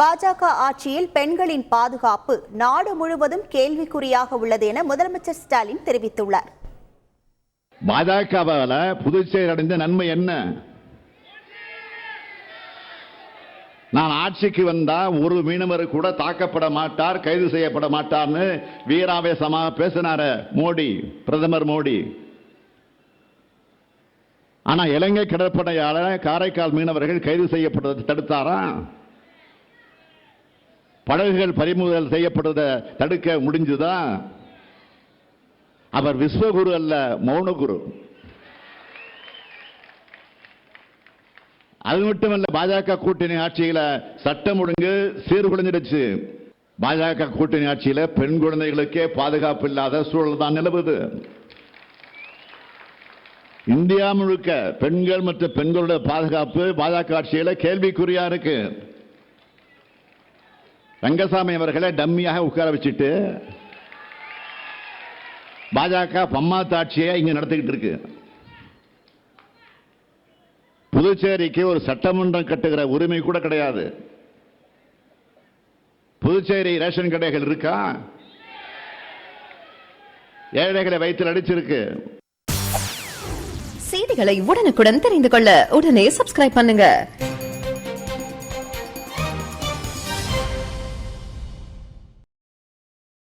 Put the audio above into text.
பாஜக ஆட்சியில் பெண்களின் பாதுகாப்பு நாடு முழுவதும் கேள்விக்குறியாக உள்ளது என முதலமைச்சர் ஸ்டாலின் தெரிவித்துள்ளார். பாஜகவால் புதுச்சேரி அடைந்த நன்மை என்ன? நான் ஆட்சிக்கு வந்தா ஒரு மீனவர் கூட தாக்கப்பட மாட்டார் கைது செய்யப்பட மாட்டார்னு வீராவேசமாக பேசினார மோடி பிரதமர் மோடி. ஆனா இலங்கை கடற்படையாளர் காரைக்கால் மீனவர்கள் கைது செய்யப்படுவதை தடுத்தாரா? படகுகள் பறிமுதல் செய்யப்படுவதை தடுக்க முடிஞ்சுதான் அவர் விஸ்வகுரு அல்ல மௌனகுரு. அது மட்டுமல்ல பாஜக கூட்டணி ஆட்சியில சட்டம் ஒழுங்கு சீர்குலைஞ்சிடுச்சு. பாஜக கூட்டணி ஆட்சியில பெண் குழந்தைகளுக்கே பாதுகாப்பு இல்லாத சூழல் தான் நிலவுது. இந்தியா முழுக்க பெண்கள் மற்றும் பெண்களுடைய பாதுகாப்பு பாஜக ஆட்சியில கேள்விக்குறியா இருக்கு. ரங்கசாமி அவர்களை டம்மியாக உட்கார வச்சுட்டு பாஜக பம்மா தாட்சியை இங்க நடத்திக்கிட்டு இருக்கு. புதுச்சேரிக்கு ஒரு சட்டமன்றம் கட்டுகிற உரிமை கூட கிடையாது. புதுச்சேரி ரேஷன் கடைகள் இருக்கா? ஏழைகளை வயிற்றில் அடிச்சிருக்கு. செய்திகளை உடனுக்குடன் தெரிந்து கொள்ள உடனே சப்ஸ்கிரைப் பண்ணுங்க.